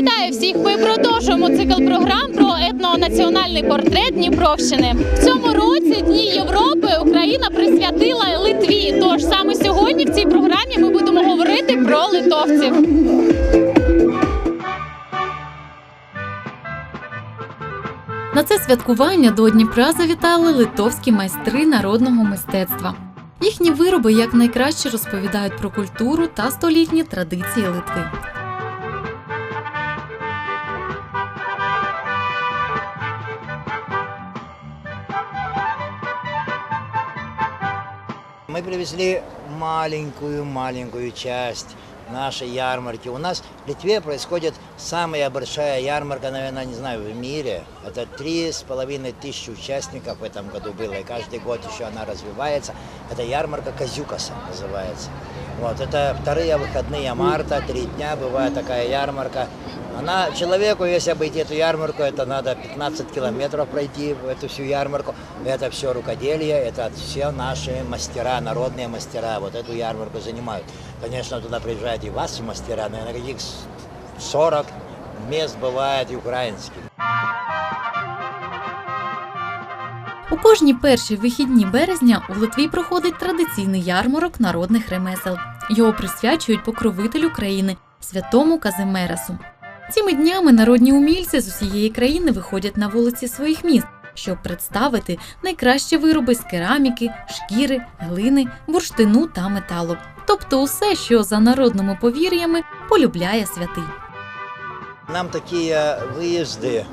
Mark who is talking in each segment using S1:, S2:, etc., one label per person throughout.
S1: Вітаю всіх! Ми продовжуємо цикл програм про етнонаціональний портрет Дніпровщини. В цьому році Дні Європи Україна присвятила Литві. Тож саме сьогодні в цій програмі ми будемо говорити про литовців. На це святкування до Дніпра завітали литовські майстри народного мистецтва. Їхні вироби якнайкраще розповідають про культуру та столітні традиції Литви.
S2: привезли маленькую-маленькую часть нашей ярмарки. У нас в Литве происходит самая большая ярмарка, наверное, не знаю, в мире. Это три с половиной тысячи участников в этом году было, и каждый год еще она развивается. Это ярмарка Казюкаса называется. Вот, это вторые выходные марта, три дня бывает такая ярмарка. Она человеку, если обойти эту ярмарку, это надо 15 километров пройти в эту всю ярмарку. Это все рукоделие, это все наши мастера, народные мастера вот эту ярмарку занимают. Конечно, туда приезжают и ваши мастера, наверное, каких 40 мест бывает и украинских.
S1: У кожні перші вихідні березня у Литві проходить традиційний ярмарок народних ремесел. Його присвячують покровителю країни святому Казимерасу. Цими днями народні умільці з усієї країни виходять на вулиці своїх міст, щоб представити найкращі вироби з кераміки, шкіри, глини, бурштину та металу, тобто усе, що за народними повір'ями полюбляє святий.
S2: Нам такие выезды,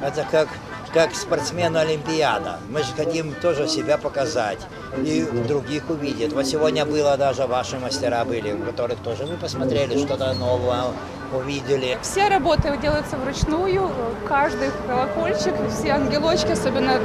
S2: это как, как спортсмену Олимпиада. Мы же хотим тоже себя показать и других увидеть. Вот сегодня было даже ваши мастера были, у которых тоже вы посмотрели, что-то новое увидели.
S3: Все работы делаются вручную, каждый колокольчик, все ангелочки, особенно,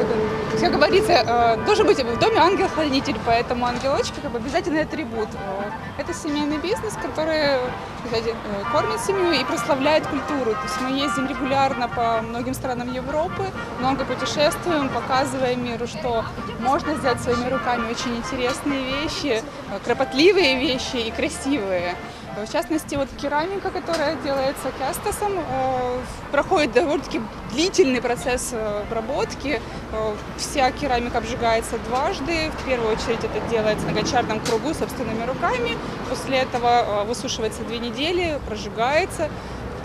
S3: как говорится, э, должен быть в доме ангел-хранитель, поэтому ангелочки как бы обязательный атрибут. Э, Это семейный бизнес, который кстати, э, кормит семью и прославляет культуру. То есть мы ездим регулярно по многим странам Европы, много путешествуем, показываем миру, что можно сделать своими руками очень интересные вещи, кропотливые вещи и красивые. В частности, вот керамика, которая делается кастосом, э, проходит довольно-таки длительный процесс э, обработки. Э, Вся керамика обжигается дважды. В первую очередь это делается на гончарном кругу собственными руками. После этого э, высушивается две недели, прожигается,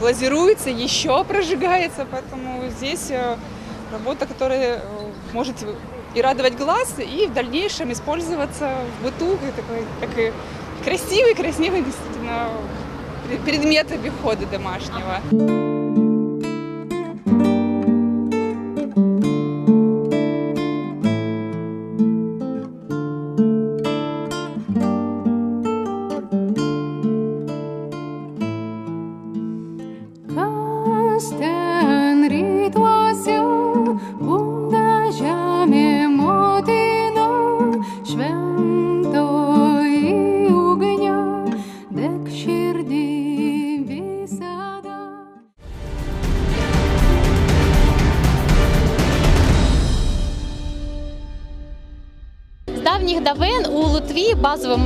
S3: глазируется, еще прожигается. Поэтому здесь э, работа, которая э, может и радовать глаз, и в дальнейшем использоваться в быту как как и красивый, красивый действительно предмет обихода домашнего.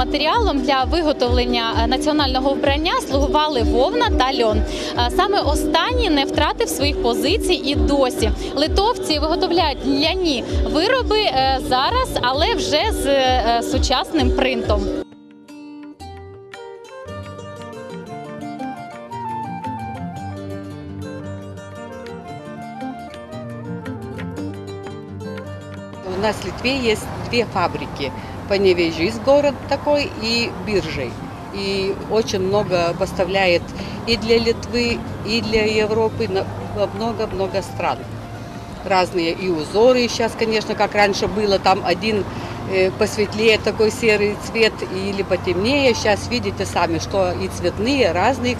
S1: Матеріалом для виготовлення е, національного вбрання слугували вовна та льон. Е, Саме останній не втратив своїх позицій і досі. Литовці виготовляють ляні вироби е, зараз, але вже з сучасним принтом.
S4: У нас в Литве есть две фабрики. Поневежис город такой и биржей. И очень много поставляет и для Литвы, и для Европы много-много стран. Разные и узоры сейчас, конечно, как раньше было, там один э, посветлее такой серый цвет или потемнее. Сейчас видите сами, что и цветные, разных,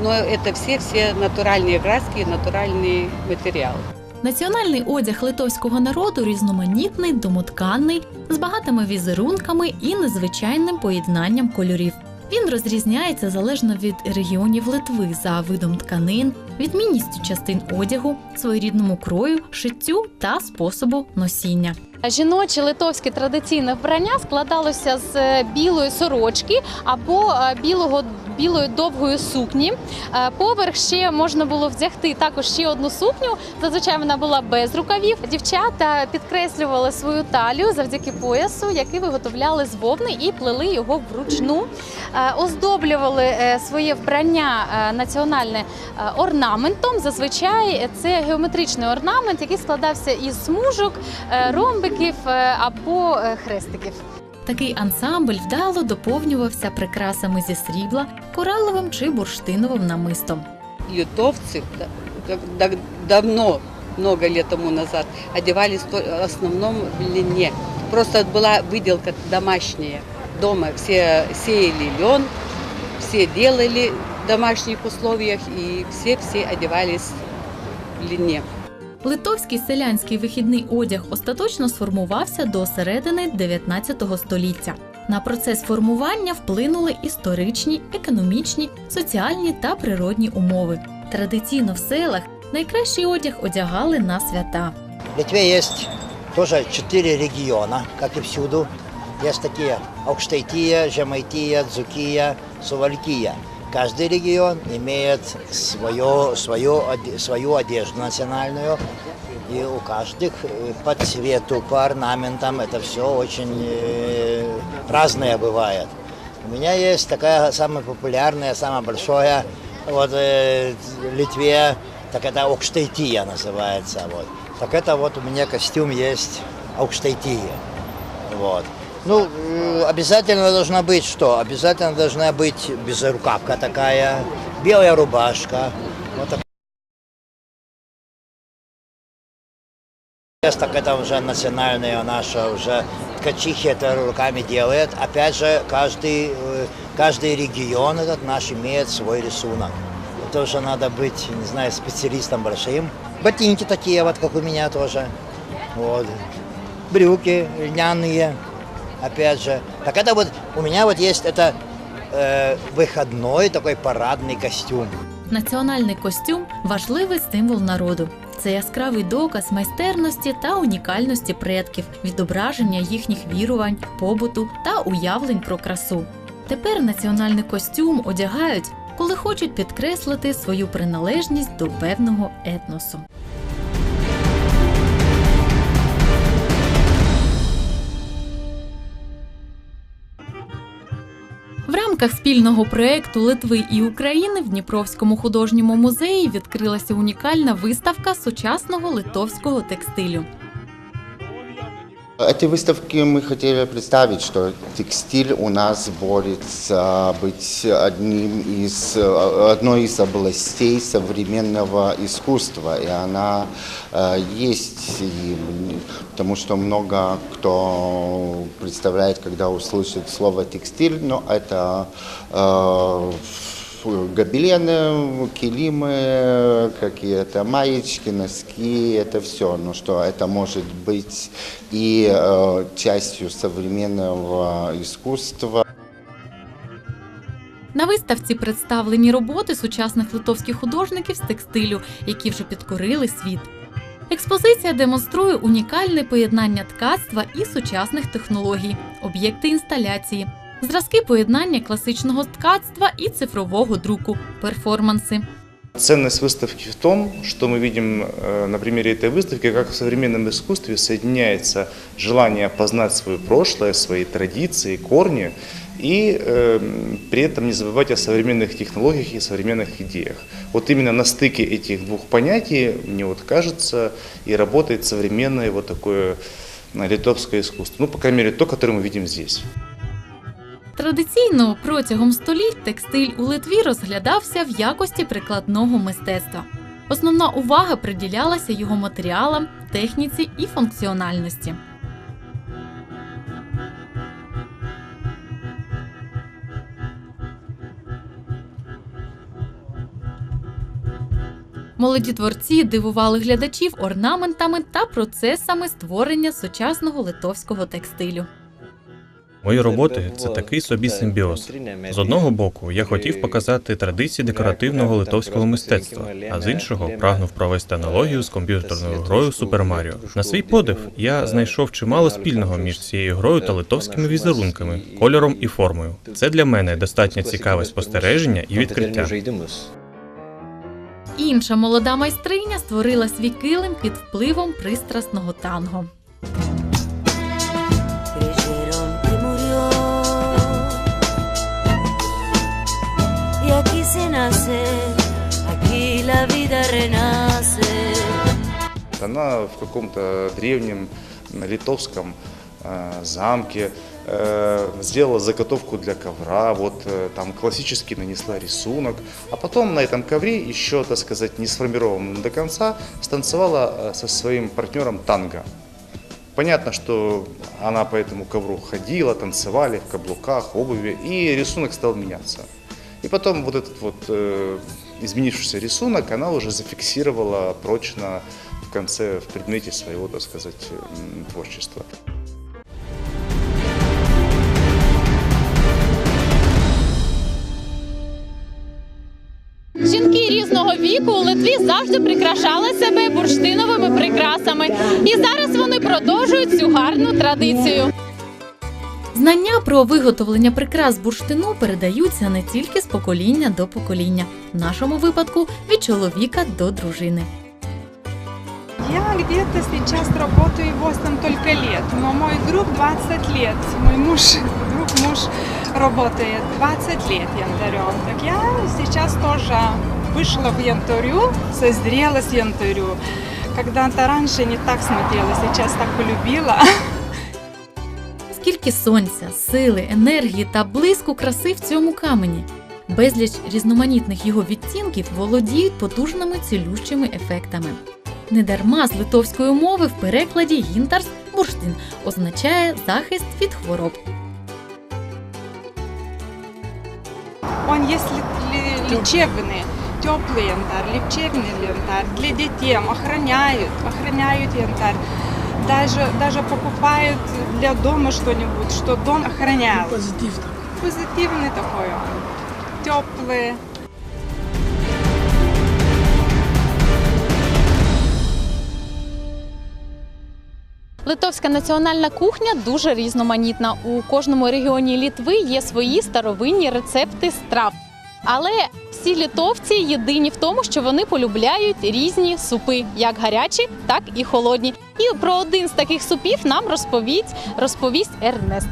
S4: но это все-все натуральные краски, натуральный материал.
S1: Національний одяг литовського народу різноманітний, домотканний, з багатими візерунками і незвичайним поєднанням кольорів. Він розрізняється залежно від регіонів Литви за видом тканин, відмінністю частин одягу, своєрідному крою, шиттю та способу носіння. Жіноче литовське традиційне вбрання складалося з е, білої сорочки або е, білого
S5: білої довгої сукні. Е, Поверх ще можна було вдягти також ще одну сукню. Зазвичай вона була без рукавів. Дівчата підкреслювали свою талію завдяки поясу, який виготовляли з вовни і плели його вручну. Е, Оздоблювали е, своє вбрання національне орнаментом. Зазвичай це геометричний орнамент, який складався із смужок, ромбиків або хрестиків.
S1: Такий ансамбль вдало доповнювався прикрасами зі срібла, кораловим чи бурштиновим намистом.
S4: Литовцы да, как- да- давно, много лет тому назад, одевались то- в основном в льне. Просто была выделка домашняя. Дома все сеяли лен, все делали в домашних условиях, и все-все одевались в льне.
S1: Литовський селянський вихідний одяг остаточно сформувався до середини 19 століття. На процес формування вплинули історичні, економічні, соціальні та природні умови. Традиційно в селах найкращий одяг одягали на свята.
S2: В Литве есть тоже четыре региона, как и всюду. Есть такие Аукштайтия, Жемайтия, Дзукия, Сувалькия. Каждый регион имеет свое, оде- свою одежду национальную. И у каждых э, по цвету, по орнаментам это все очень э, разное бывает. У меня есть такая самая популярная, самая большая вот, э, Литве, так это Аукштайтия называется. Вот. Так это вот у меня костюм есть Аукштайтия. Вот. Ну, э, обязательно должна быть что? Обязательно должна быть безрукавка такая, белая рубашка. Вот так. Сейчас так это уже национальная наша, уже ткачихи это руками делает. Опять же, каждый, э, каждый регион этот наш имеет свой рисунок. Это уже надо быть, не знаю, специалистом большим. Ботинки такие вот, как у меня тоже. Вот. Брюки льняные, опять же. Так это вот, у меня вот есть это э, выходной такой парадный костюм.
S1: Національний костюм важливий символ народу. Це яскравий доказ майстерності та унікальності предків, відображення їхніх вірувань, побуту та уявлень про красу. Тепер національний костюм одягають, коли хочуть підкреслити свою приналежність до певного етносу. Рамках спільного проекту Литви і України в Дніпровському художньому музеї відкрилася унікальна виставка сучасного литовського текстилю.
S6: Эти выставки мы хотели представить, что текстиль у нас борется быть одним из, э, одной из областей современного искусства. И она э, есть, и, м, потому что много кто представляет, когда услышит слово текстиль, но это э, гобелены, килимы, какие-то маечки, носки, это все. Ну что это может быть и э, частью современного искусства.
S1: На виставці представлені роботи сучасних литовських художників з текстилю, які вже підкорили світ. Експозиція демонструє унікальне поєднання ткацтва і сучасних технологій, об'єкти інсталяції, зразки поєднання класичного ткацтва і цифрового друку, перформанси.
S7: Ценность выставки в том, что мы видим э, на примере этой выставки, как в современном искусстве соединяется желание познать свое прошлое, свои традиции, корни, и э, при этом не забывать о современных технологиях и современных идеях. Вот именно на стыке этих двух понятий, мне вот кажется, и работает современное вот такое э, литовское искусство. Ну, по крайней мере, то, которое мы видим здесь.
S1: Традиційно протягом століть текстиль у Литві розглядався в якості прикладного мистецтва. Основна увага приділялася його матеріалам, техніці і функціональності. Молоді творці дивували глядачів орнаментами та процесами створення сучасного литовського текстилю.
S8: Мої роботи це такий собі симбіоз. З одного боку, я хотів показати традиції декоративного литовського мистецтва, а з іншого прагнув провести аналогію з комп'ютерною грою Супер Маріо. На свій подив я знайшов чимало спільного між цією грою та литовськими візерунками, кольором і формою. Це для мене достатньо цікаве спостереження і відкриття.
S1: Інша молода майстриня створила свій килим під впливом пристрасного танго.
S9: Y aquí se nace, aquí la vida renace.
S7: Она в каком-то древнем литовском э, замке э, сделала заготовку для ковра, вот э, там классически нанесла рисунок, а потом на этом ковре еще, так сказать, не сформированном до конца, станцевала э, со своим партнером танго. Понятно, что она по этому ковру ходила, танцевали в каблуках, обуви, и рисунок стал меняться. И потом вот этот вот э, изменившийся рисунок она уже зафиксировала прочно в конце, в предмете своего, так сказать, м, творчества.
S5: Жінки різного віку у Литві завжди прикрашали себе бурштиновими прикрасами, і зараз вони продовжують цю гарну традицію.
S1: Знання про виготовлення прикрас бурштину передаються не тільки з покоління до покоління, в нашому випадку від чоловіка до дружини.
S3: Я где-то сейчас работаю 8 только лет, но мой друг 20 лет, мой муж, друг муж работает 20 лет янтарем. Так я сейчас тоже вышла в янтарю, созрела с янтарю. Когда-то раньше не так смотрела, сейчас так полюбила.
S1: Скільки сонця, сили, енергії та блиску краси в цьому камені. Безліч різноманітних його відтінків володіють потужними цілющими ефектами. Недарма з литовської мови в перекладі гінтарс бурштин означає захист від хвороб.
S3: Он есть ли- ли- лечебный, теплый янтарь, лечебный янтарь для детей, охраняют, охраняют янтарь. Даже, даже покупают для дома что-нибудь, что дом охранял. Позитив Позитивный такой он, теплый.
S5: Литовська національна кухня дуже різноманітна. У кожному регіоні Літви є свої старовинні рецепти страв. Але всі літовці єдині в тому, що вони полюбляють різні супи, як гарячі, так і холодні. І про один з таких супів нам розповість, розповість Ернест.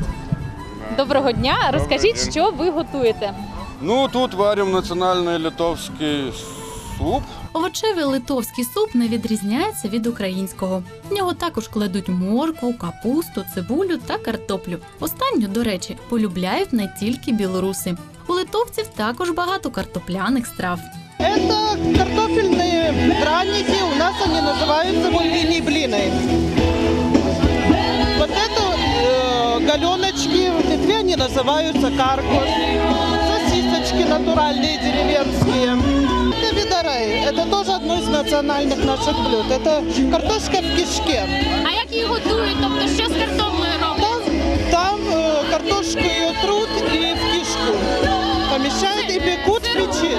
S5: Доброго дня! Розкажіть,
S10: день.
S5: що ви готуєте.
S10: Ну, тут варим національний литовський суп.
S1: Овочевий литовський суп не відрізняється від українського. В нього також кладуть моркву, капусту, цибулю та картоплю. Останню, до речі, полюбляють не тільки білоруси. У литовців також багато картопляних страв.
S11: Это картофельные драники, у нас они называются мульвини блины. Вот это э, галеночки, в Литве они называются каркос. Сосисочки натуральные, деревенские. Это видарай, это тоже одно из национальных наших блюд. Это картошка в кишке.
S5: А як її готують? Тобто, що з картоплею роблять?
S11: Там, там э, картошку ее трут и в кишку помещают и пекут в печи.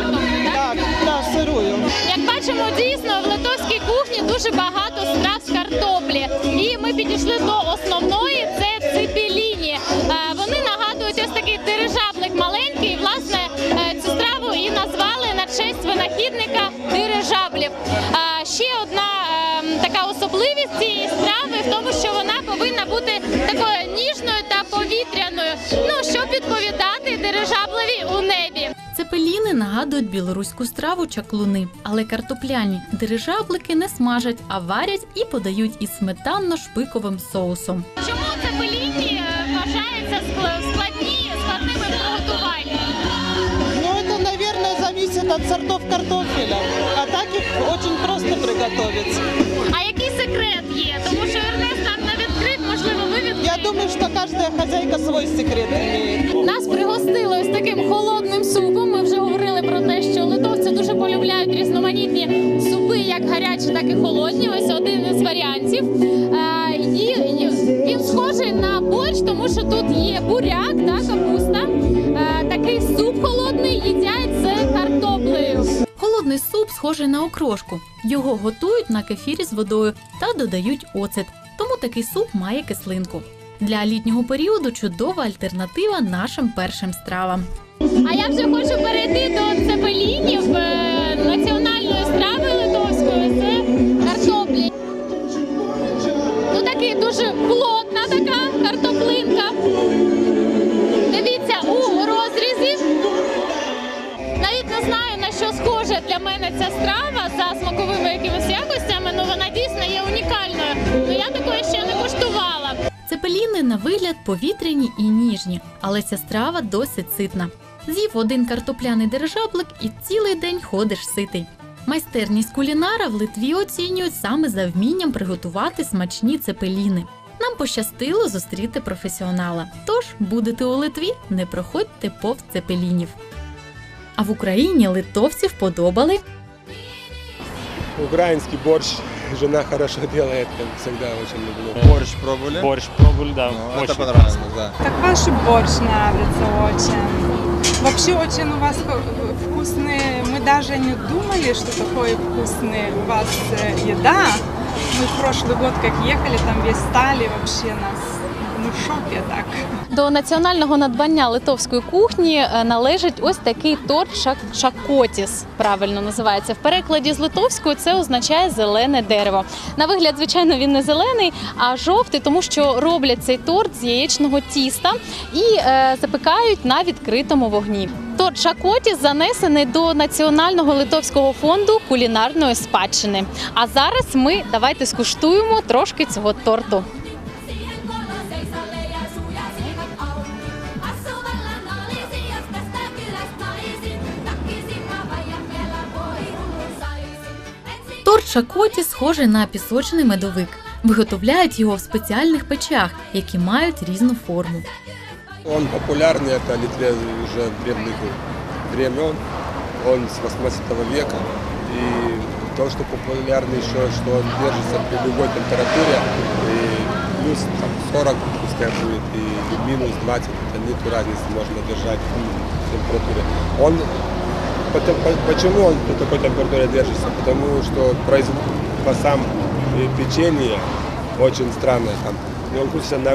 S11: Так, да, сырую.
S5: Як бачимо, дійсно в литовській кухні дуже багато страв з картоплі. І ми підійшли до основної це ципеліні. Е, Вони нагадують ось такий дирижаблик маленький. І, Власне, е, цю страву і назвали на честь винахідника дирижаблів. Е, Ще одна така особливість цієї страви в тому, що вона повинна бути такою ніжною та повітряною, ну щоб відповідати дирижаблеві у небі.
S1: Цепеліни нагадують білоруську страву чаклуни, але картопляні дирижаблики не смажать, а варять і подають із сметанно-шпиковим соусом.
S5: Чому цепеліні
S11: зависит от сортов картофеля. А так их очень просто приготовить.
S5: А який секрет є? Тому що Ернест нам не відкрив, можливо, ви відкрили.
S11: Я думаю, что каждая хозяйка свой секрет имеет.
S5: Нас пригостили ось таким холодним супом. Ми вже говорили про те, що литовці дуже полюбляють різноманітні супи, як гарячі, так і холодні. Ось один із варіантів. Е, і він схожий на борщ, тому що тут є буряк,
S1: да, капуста, е, такий суп холодний їдять з картоплею. Холодний суп схожий на окрошку. Його готують на кефірі з водою та додають оцет. Тому такий суп має кислинку. Для літнього періоду чудова альтернатива нашим першим стравам.
S5: А я вже хочу перейти до цепелінів. Е, дуже плотна така картоплинка. Дивіться у розрізі. Навіть не знаю на що схожа для мене ця страва за смаковими якимись якостями, але вона дійсно є унікальною. Ну я такої ще не куштувала.
S1: Цепеліни на вигляд повітряні і ніжні, але ця страва досить ситна. З'їв один картопляний держаблик і цілий день ходиш ситий. Майстерність кулінара в Литві оцінюють саме за вмінням приготувати смачні цепеліни. Нам пощастило зустріти професіонала. Тож будете у Литві, не проходьте повз цепелінів. А в Україні литовці вподобали
S12: Украинский борщ жена хорошо делает, как всегда очень люблю.
S10: Борщ пробовали?
S13: Борщ пробовали, да.
S10: Ну, это
S13: очень
S10: понравилось, да.
S3: Так ваш борщ нравится очень. Вообще очень у вас вкусные. Мы даже не думали, что такой вкусный у вас э, еда. Мы в прошлый год как ехали, там весь стали вообще нас ну, в шоке так.
S5: До національного надбання литовської кухні е, належить ось такий торт шак- шакотіс, правильно називається. В перекладі з литовської це означає зелене дерево. На вигляд, звичайно, він не зелений, а жовтий, тому що роблять цей торт з яєчного тіста і е, запекають на відкритому вогні. Торт шакотіс занесений до національного литовського фонду кулінарної спадщини. А зараз ми давайте скуштуємо трошки цього торту.
S1: шакоті схожий на пісочний медовик. Виготовляють його в спеціальних печах, які мають різну форму.
S12: Он популярный, это в Литве уже древних времен, он с 18 века. И то, что популярный еще, что он держится при любой температуре, и плюс там, 40 пускай будет, и минус 20, это нет разницы, можно держать в температуре. Он Пото- по- Почему он при такой температуре держится? Потому что производство сам э, печенье очень странное там. И он крутится на,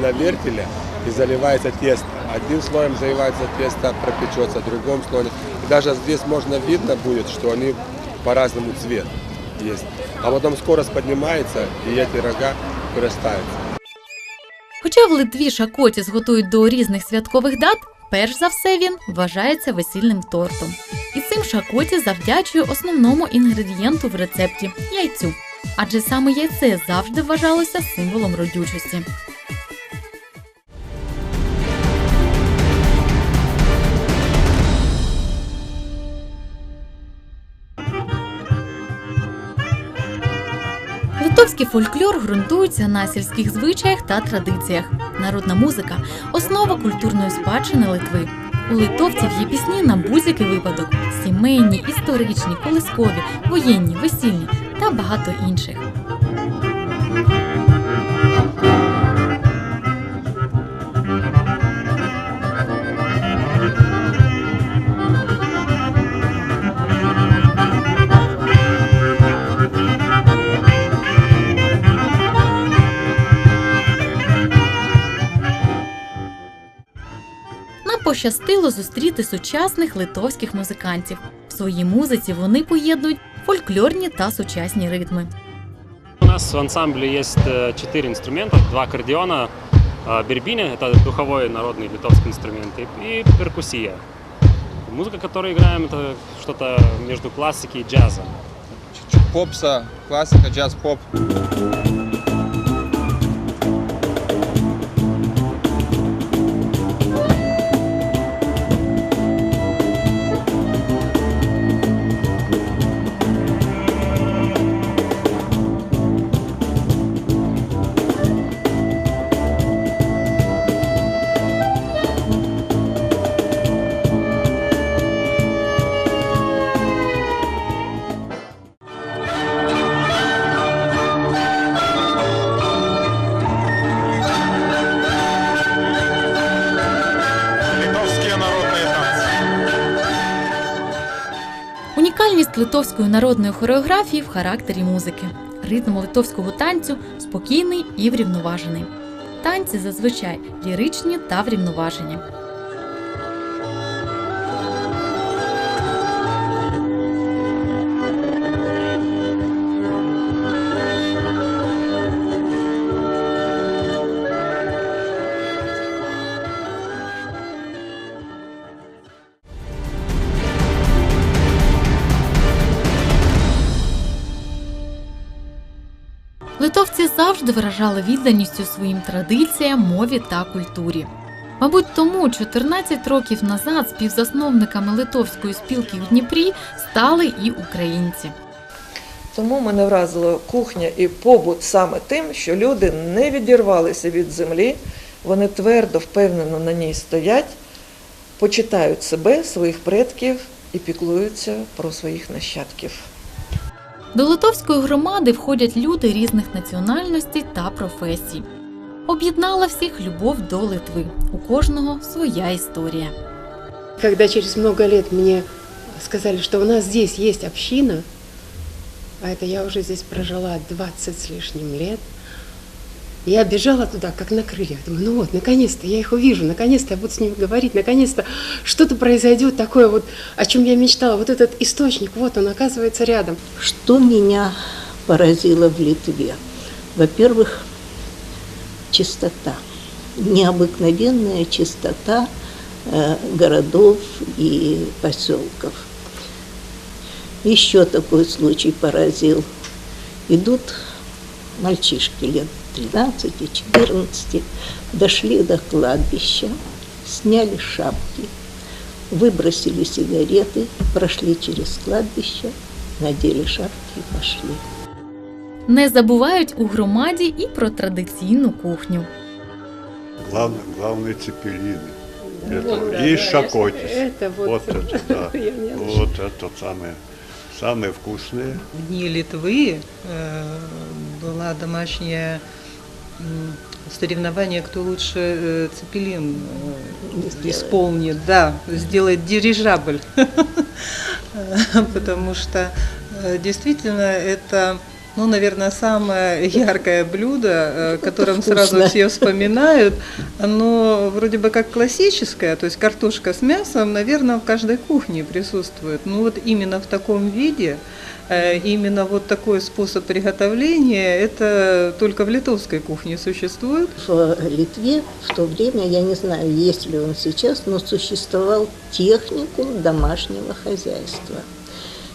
S12: на вертеле и заливается тесто. Одним слоем заливается тесто, пропечется, другим слоем. И даже здесь можно видно будет, что они по-разному цвет есть. А потом скорость поднимается, и эти рога вырастаются.
S1: Хоча в Литві шакотіс готують до різних святкових дат, перш за все він вважається весільним тортом. І цим шакоті завдячує основному інгредієнту в рецепті яйцю. Адже саме яйце завжди вважалося символом родючості. Литовський фольклор ґрунтується на сільських звичаях та традиціях. Народна музика основа культурної спадщини Литви. У литовців є пісні на будь-який випадок: сімейні, історичні, колискові, воєнні, весільні та багато інших. пощастило зустріти сучасних литовських музикантів. В своїй музиці вони поєднують фольклорні та сучасні ритми.
S13: У нас в ансамбле есть э, четыре инструмента, два аккордеона, э, бербиня, это духовой народный литовский инструмент, и, и перкуссия. Музыка, которую играем, это что-то между классикой и джазом.
S10: Чуть-чуть попса, классика, джаз, поп.
S1: Унікальність литовської народної хореографії в характері музики. Ритм литовського танцю спокійний і врівноважений. Танці зазвичай ліричні та врівноважені. Завжди виражали відданістю своїм традиціям, мові та культурі. Мабуть, тому 14 років назад співзасновниками литовської спілки в Дніпрі стали і українці.
S14: Тому мене вразила кухня і побут саме тим, що люди не відірвалися від землі, вони твердо, впевнено на ній стоять, почитають себе, своїх предків і піклуються про своїх нащадків.
S1: До литовської громади входять люди різних національностей та професій. Об'єднала всіх любов до Литви. У кожного своя історія.
S15: Когда через много лет мне сказали, что у нас здесь есть община, а это я уже здесь прожила 20 с лишним лет, я бежала туда, как на крыльях. Думаю, ну вот, наконец-то я их увижу, наконец-то я буду с ними говорить, наконец-то что-то произойдет такое вот, о чем я мечтала. Вот этот источник, вот он оказывается рядом.
S16: Что меня поразило в Литве? Во-первых, чистота. Необыкновенная чистота э, городов и поселков. Еще такой случай поразил. Идут мальчишки лет 13-14, дошли до кладбища, сняли шапки, выбросили сигареты, прошли через кладбище, надели шапки и пошли.
S1: Не забувають у громаді і про традиційну кухню.
S17: Главное, главное цепелины.
S15: Вот,
S17: Это,
S15: да,
S17: и
S15: да,
S17: шакотис.
S15: это вот-
S17: вот это, да.
S15: Я не
S17: вот это самое, самые вкусные.
S18: В дни Литвы э, была домашняя М, соревнование, кто лучше э, цепелин э, исполнит, да, сделает дирижабль, потому что э, действительно это, ну, наверное, самое яркое блюдо, которым сразу
S16: Вкусно.
S18: все вспоминают. Оно вроде бы как классическое, то есть картошка с мясом, наверное, в каждой кухне присутствует. Ну вот именно в таком виде, именно вот такой способ приготовления, это только в литовской кухне существует.
S16: В Литве в то время, я не знаю, есть ли он сейчас, но существовал техникум домашнего хозяйства,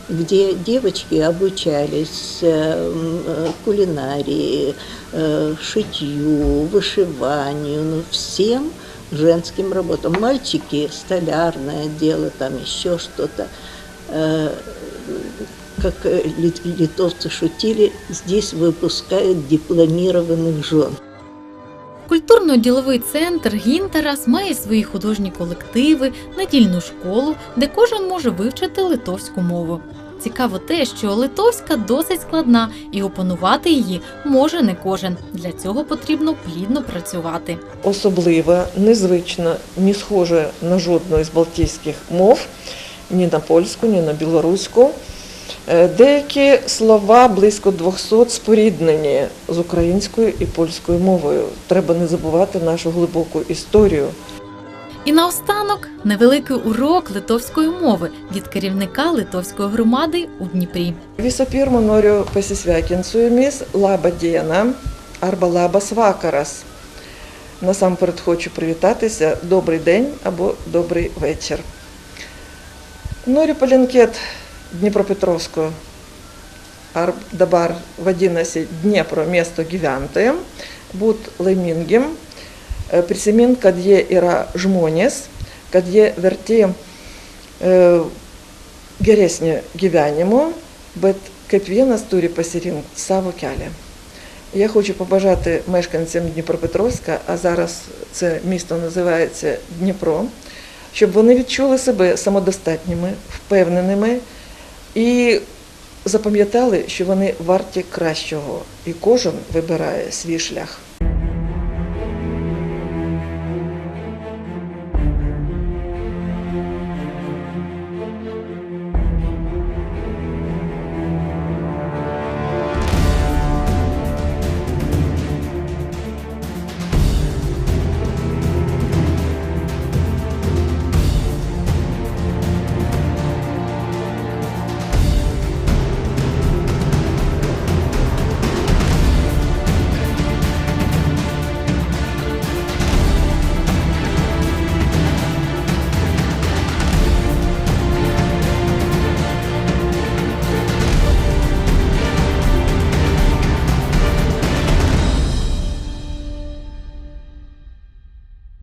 S16: где девочки обучались э, э, кулинарии, э, шитью, вышиванию, ну, всем женским работам. Мальчики столярное дело, там еще что-то. Э, Как э, лит- литовцы шутили, здесь выпускают дипломированных жен.
S1: Культурно-діловий центр Гінтерас має свої художні колективи, недільну школу, де кожен може вивчити литовську мову. Цікаво те, що литовська досить складна, і опанувати її може не кожен. Для цього потрібно плідно працювати.
S14: Особливе, незвичне, не схоже на жодну із балтійських мов, ні на польську, ні на білоруську. Е, Деякі слова близько 200 споріднені з українською і польською мовою. Треба не забувати нашу глибоку історію.
S1: І наостанок невеликий урок литовської мови від керівника литовської громади у Дніпрі.
S14: Pirma, noriu pasisveikinti su jumis. Labą dieną arba. Насамперед хочу привітатися добрий день або добрий вечір. Noriu palinkėti Laimingim, e, prisimint, kad jie yra žmonės, kad jie verti e, geresnio gyvenimo, bet kiekvienas turi pasirinkti savo kelią. Я хочу побажати мешканцям Дніпропетровська, а зараз це місто називається Дніпро, щоб вони відчули себе самодостатніми, впевненими і запам'ятали, що вони варті кращого, і кожен вибирає свій шлях.